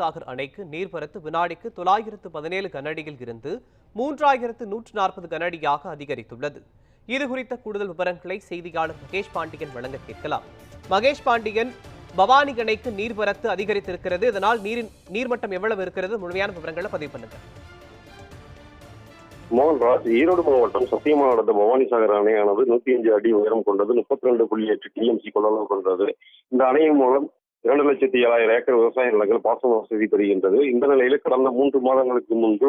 சாகர் அணைக்கு நீர்வரத்து வினாடிக்கு தொள்ளாயிரத்து பதினேழு கனஅடியில் இருந்து மூன்றாயிரத்து நூற்று நாற்பது கனஅடியாக அதிகரித்துள்ளது. இது குறித்த கூடுதல் விவரங்களை செய்தியாளர் மகேஷ் பாண்டியன் வழங்க கேட்கலாம். மகேஷ் பாண்டியன் பவானி அணைக்கு நீர்வரத்து அதிகரித்திருக்கிறது. இதனால் நீரின் நீர்மட்டம் எவ்வளவு இருக்கிறது? முழுமையான விவரங்களை பதிவு பண்ணுங்க மோகன்ராஜ் ஈரோடு மாவட்டம் சத்தியமா நடந்த பவானி சாகர் அணையானது நூத்தி அஞ்சு அடி உயரம் கொண்டது. முப்பத்தி ரெண்டு புள்ளி எட்டு டிஎம்சி கொள்ளளவு கொண்டது. இந்த அணையின் மூலம் இரண்டு லட்சத்தி ஏழாயிரம் ஏக்கர் விவசாய நிலங்கள் பாசன வசதி பெறுகின்றது. இந்த நிலையில் கடந்த மூன்று மாதங்களுக்கு முன்பு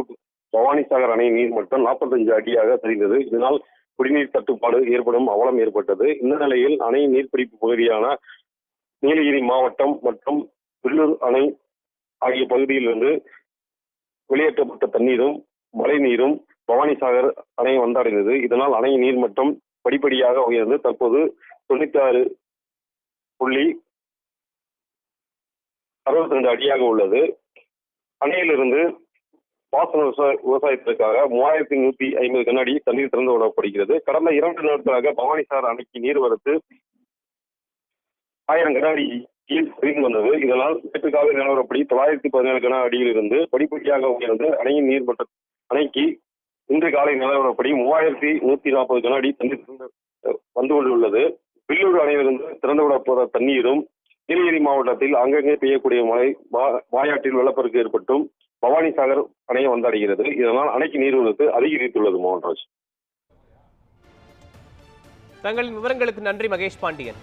பவானிசாகர் அணை நீர்மட்டம் நாற்பத்தஞ்சு அடியாக சரிந்தது. இதனால் குடிநீர் தட்டுப்பாடு ஏற்படும் அவலம் ஏற்பட்டது. இந்த நிலையில் அணை நீர்பிடிப்பு பகுதியான நீலகிரி மாவட்டம் மற்றும் பில்லூர் அணை ஆகிய பகுதியிலிருந்து வெளியேற்றப்பட்ட தண்ணீரும் மழை நீரும் பவானிசாகர் அணை வந்தடைந்தது. இதனால் அணை நீர்மட்டம் படிப்படியாக உயர்ந்து தற்போது தொண்ணூத்தி ஆறு புள்ளி அறுபத்தி ரெண்டு அடியாக உள்ளது. அணையிலிருந்து பாசன விவசாய விவசாயத்திற்காக மூவாயிரத்தி நூத்தி ஐம்பது கண்ணாடி தண்ணீர் திறந்து விடப்படுகிறது. கடந்த இரண்டு நாட்களாக பவானிசார் அணைக்கு நீர்வரத்து ஆயிரம் கண்ணாடி கீழ் வந்தது. இதனால் நேற்றுக்காக நிலவரப்படி தொள்ளாயிரத்தி பதினேழு கன அடியில் இருந்து படிப்படியாக உயர்ந்து அணையின் நீர்மட்ட அணைக்கு இன்று காலை நிலவரப்படி மூவாயிரத்தி நூத்தி நாற்பது கன அடி தண்ணீர் திறந்து- வந்து கொண்டுள்ளது வில்லூர் அணையிலிருந்து திறந்து விடப்போற தண்ணீரும் நீலகிரி மாவட்டத்தில் அங்கங்கே பெய்யக்கூடிய மழை வாயாற்றில் வெள்ளப்பெருக்கு ஏற்பட்டும். பவானி சாகர் அணையை வந்தடைகிறது. இதனால் அணைக்கு நீர்வரத்து அதிகரித்துள்ளது மோகன்ராஜ். தங்களின் விவரங்களுக்கு நன்றி மகேஷ் பாண்டியன்.